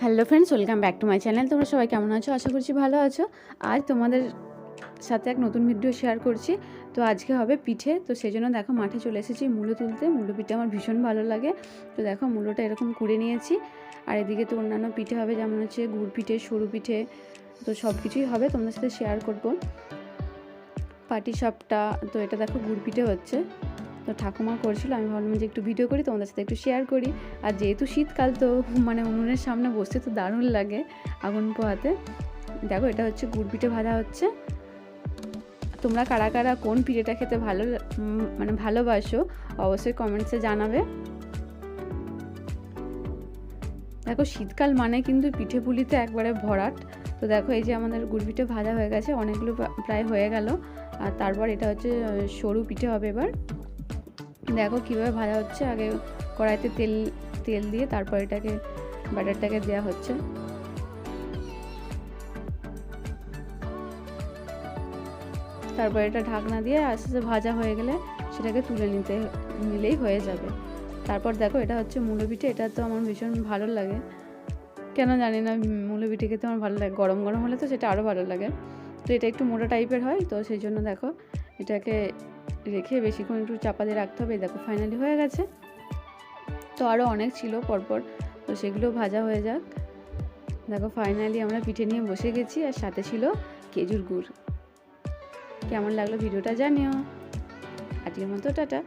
Hello friends, welcome back to my channel. তোমরা সবাই কেমন আছো? আশা করছি ভালো আছো। আজ তোমাদের সাথে এক নতুন ভিডিও শেয়ার করছি। তো আজকে হবে পিঠে। তো সেই জন্য দেখো মাঠে চলে এসেছি মূলো তুলতে। মূলো পিঠে আমার ভীষণ ভালো লাগে। তো দেখো মূলোটা এরকম কুড়ে নিয়েছি। আর এদিকে তো অন্যান্য পিঠে হবে, যেমন হচ্ছে গুড় পিঠে, সরু পিঠে, তো সব কিছুই হবে। তোমাদের সাথে শেয়ার করব। পাটি সাপটা, তো এটা দেখো গুড় পিঠে হচ্ছে। তো ঠাকুমা করছিল, আমি ভাবলাম যে একটু ভিডিও করি, তোমাদের সাথে একটু শেয়ার করি। আর যেহেতু শীতকাল তো মানে উনুনের সামনে বসতে তো দারুণ লাগে আগুন পোহাতে। দেখো, এটা হচ্ছে গুড় পিঠে ভাজা হচ্ছে। তোমরা কারা কারা কোন পিঠেটা খেতে ভালো মানে ভালোবাসো, অবশ্যই কমেন্টসে জানাবে। দেখো, শীতকাল মানে কিন্তু পিঠে পুলিতে একবারে ভরাট। তো দেখো, এই যে আমাদের গুড় পিঠে ভাজা হয়ে গেছে, অনেকগুলো প্রা- প্রায় হয়ে গেল। আর তারপর এটা হচ্ছে সরু পিঠে হবে এবার। দেখো কীভাবে ভাজা হচ্ছে। আগে কড়াইতে তেল তেল দিয়ে তারপর এটাকে ব্যাটারটাকে দেওয়া হচ্ছে। তারপর এটা ঢাকনা দিয়ে আস্তে আস্তে ভাজা হয়ে গেলে সেটাকে তুলে নিতে, নিলেই হয়ে যাবে। তারপর দেখো এটা হচ্ছে মূলো পিঠে এটা তো আমার ভীষণ ভালো লাগে। কেন জানি না মূলো পিঠে খেতে আমার ভালো লাগে। গরম গরম হলে তো সেটা আরও ভালো লাগে। তো এটা একটু মোটা টাইপের হয়, তো সেই জন্য দেখো এটাকে রেখে বেশিক্ষণ একটু চাপা দিয়ে রাখতে হবে। দেখো ফাইনালি হয়ে গেছে। তো আরও অনেক ছিল পরপর। তো সেগুলো ভাজা হয়ে যাক। দেখো ফাইনালি আমরা পিঠে নিয়ে বসে গেছি আর সাথে ছিল খেজুর গুড়। কেমন লাগল ভিডিওটা জানিও। আজকের মতো, টাটা।